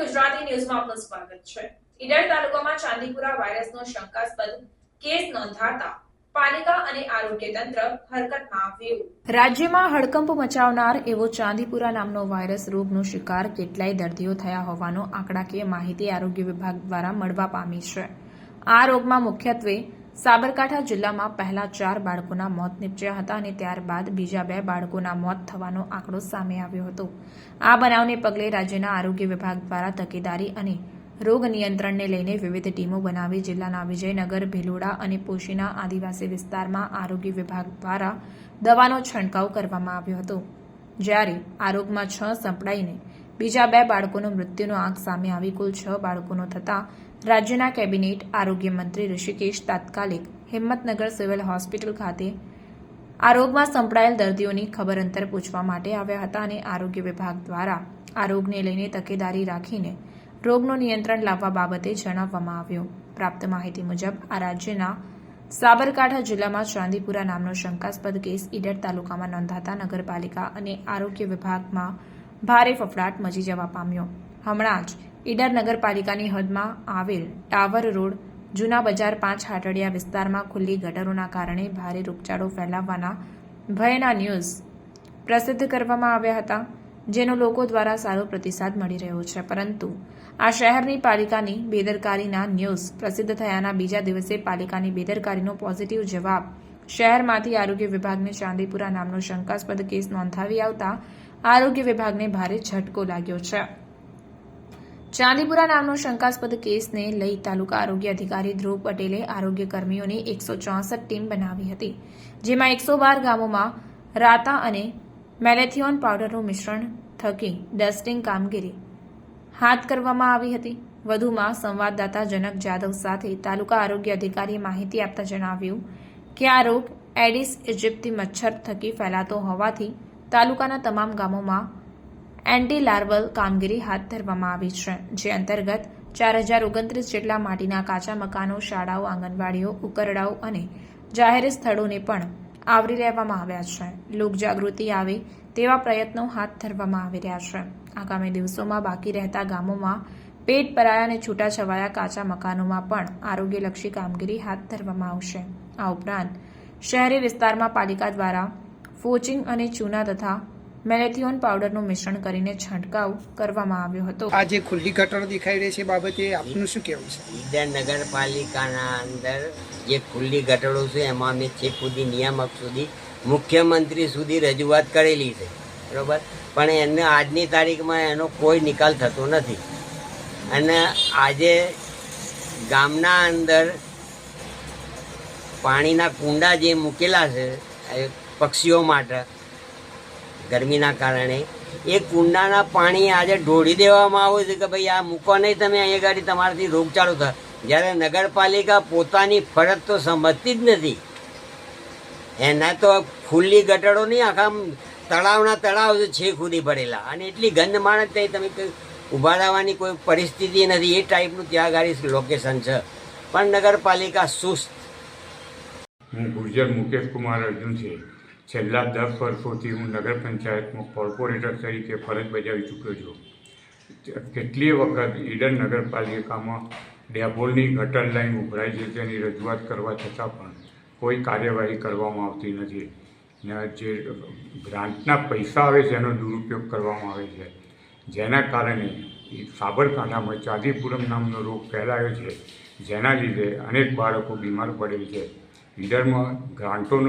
ગુજરાતી ન્યૂઝમાં આપનું સ્વાગત છે. ઈડર તાલુકામાં ચાંદીપુરા વાયરસનો શંકાસ્પદ કેસ નોંધાતા આરોગ્ય તંત્ર હરકતમાં આવ્યું. રાજ્યમાં હડકંપ મચાવનાર એવો ચાંદીપુરા નામનો વાયરસ રોગનો શિકાર કેટલાય દર્દીઓ થયા હોવાનો આંકડાકીય માહિતી આરોગ્ય વિભાગ દ્વારા મળવા પામી છે. આ રોગમાં મુખ્યત્વે સાબરકાંઠા જિલ્લામાં પહેલા ચાર બાળકોના મોત નીપજ્યા હતા અને ત્યારબાદ બીજા બે બાળકોના મોત થવાનો આંકડો સામે આવ્યો હતો. આ બનાવને પગલે રાજ્યના આરોગ્ય વિભાગ દ્વારા તકેદારી અને રોગ નિયંત્રણને લઈને વિવિધ ટીમો બનાવી જિલ્લાના વિજયનગર, ભિલોડા અને પોશીના આદિવાસી વિસ્તારમાં આરોગ્ય વિભાગ દ્વારા દવાનો છંટકાવ કરવામાં આવ્યો હતો. જ્યારે આ રોગમાં છ સંપડાઈને બીજા બે બાળકોનું મૃત્યુનો આંક સામે આવી કુલ છ બાળકોનો થતાં રાજ્યના કેબિનેટ આરોગ્ય મંત્રી ઋષિકેશ તાત્કાલિક હિંમતનગર સિવિલ હોસ્પિટલ ખાતે આ રોગમાં સંપડાયેલ દર્દીઓની ખબર અંતર પૂછવા માટે આવ્યા હતા અને આરોગ્ય વિભાગ દ્વારા આ રોગને લઈને તકેદારી રાખીને રોગનું નિયંત્રણ લાવવા બાબતે જણાવવામાં આવ્યું. પ્રાપ્ત માહિતી મુજબ, આ રાજ્યના સાબરકાંઠા જિલ્લામાં ચાંદીપુરા નામનો શંકાસ્પદ કેસ ઈડર તાલુકામાં નોંધાતા નગરપાલિકા અને આરોગ્ય વિભાગમાં ભારે ફફડાટ મચી જવા પામ્યો. હમણાં જ ઈડર નગરપાલિકાની હદમાં આવેલ ટાવર રોડ જૂના બજાર પાંચ હાટડિયા વિસ્તારમાં ખુલ્લી ગટરોના કારણે ભારે રોગચાળો ફેલાવવાના ભયના ન્યૂઝ પ્રસિદ્ધ કરવામાં આવ્યા હતા, જેનો લોકો દ્વારા સારો પ્રતિસાદ મળી રહ્યો છે. પરંતુ આ શહેરની પાલિકાની બેદરકારીના ન્યૂઝ પ્રસિદ્ધ થયાના બીજા દિવસે પાલિકાની બેદરકારીનો પોઝિટિવ જવાબ શહેરમાંથી આરોગ્ય વિભાગને ચાંદીપુરા નામનો શંકાસ્પદ કેસ નોંધાવી આવતા આરોગ્ય વિભાગને ભારે ઝટકો લાગ્યો છે. ચાંદીપુરા નામનો શંકાસ્પદ કેસને લઈ તાલુકા આરોગ્ય અધિકારી ધ્રુવ પટેલે આરોગ્ય કર્મીઓની એકસો ચોસઠ ટીમ બનાવી હતી, જેમાં એકસો બાર ગામોમાં રાતા અને મેલેથિયોન પાવડરનું મિશ્રણ, થકી, ડસ્ટિંગ કામગીરી હાથ કરવામાં આવી હતી. વધુમાં સંવાદદાતા જનક જાદવ સાથે તાલુકા આરોગ્ય અધિકારીએ માહિતી આપતા જણાવ્યું કે આ રોગ એડિસ, ઇજિપ્તી મચ્છર થકી ફેલાતો હોવાથી તાલુકાના તમામ ગામોમાં એન્ટી લાર્વલ કામગીરી હાથ ધરવામાં આવી છે, જે અંતર્ગત ચાર હજાર ઓગણત્રીસ જેટલા માટીના કાચા મકાનો, શાળાઓ, આંગણવાડીઓ, ઉકરડાઓ અને જાહેર સ્થળોને પણ આવરી લેવામાં આવ્યા છે. લોકજાગૃતિ આવે તેવા પ્રયત્નો હાથ ધરવામાં આવી રહ્યા છે. આગામી દિવસોમાં બાકી રહેતા ગામોમાં પેટ પરાયા અને છૂટાછવાયા કાચા મકાનોમાં પણ આરોગ્યલક્ષી કામગીરી હાથ ધરવામાં આવશે. આ ઉપરાંત શહેરી વિસ્તારમાં પાલિકા દ્વારા ફોચિંગ અને ચૂના તથા મેલેથિયોન પાવડરનું મિશ્રણ કરીને છંટકાવ કરવામાં આવ્યો હતો. આ જે ખુલ્લી ગટર દેખાઈ રહી છે બાબતે આપનું શું કહેવું છે? ઈડર નગરપાલિકાના અંદર જે ખુલ્લી ગટરો છે એમાં અમે છેક સુધી નિયામક સુધી મુખ્યમંત્રી સુધી રજૂઆત કરેલી છે. બરોબર? પણ એને આજની તારીખમાં એનો કોઈ નિકાલ થતો નથી. અને આજે ગામના અંદર પાણીના કુંડા જે મૂકેલા છે એ પક્ષીઓ માટે ગરમીના કારણે. એ કુંડાના પાણી આજે ઢોળી દેવામાં આવે છે કે ભાઈ આ મૂકો નહીં તમે, અહીંયા ગાડી તમારાથી રોગચાળો થાય. જ્યારે નગરપાલિકા પોતાની ફરજ તો સમજતી જ નથી. એના તો ખુલ્લી ગટરો નહીં, આખા તળાવના તળાવ છે ખુદી પડેલા અને એટલી ગંધ માણસ ત્યાં તમે ઊભા રહેવાની કોઈ પરિસ્થિતિ નથી. એ ટાઈપનું ત્યાં ગાડી લોકેશન છે. પણ નગરપાલિકા સુસ્ત. હું ગુર્જર મુકેશ કુમાર અર્જુન છે. છેલ્લા દસ વર્ષોથી હું નગર પંચાયતમાં કોર્પોરેટર તરીકે ફરજ બજાવી ચૂક્યો છું. કેટલીય વખત ઈડર નગરપાલિકામાં ડેબોલની ગટર લાઈન ઉભરાઈ છે તેની રજૂઆત કરવા છતાં પણ કોઈ કાર્યવાહી કરવામાં આવતી નથી. ને જે ગ્રાન્ટના પૈસા આવે છે, એનો દુરુપયોગ કરવામાં આવે છે. જેના કારણે સાબરકાંઠામાં ચાંદીપુરમ નામનો રોગ ફેલાયો છે. જેના લીધે અનેક બાળકો બીમાર પડેલ છે. ઈડરમાં ગ્રાન્ટોનો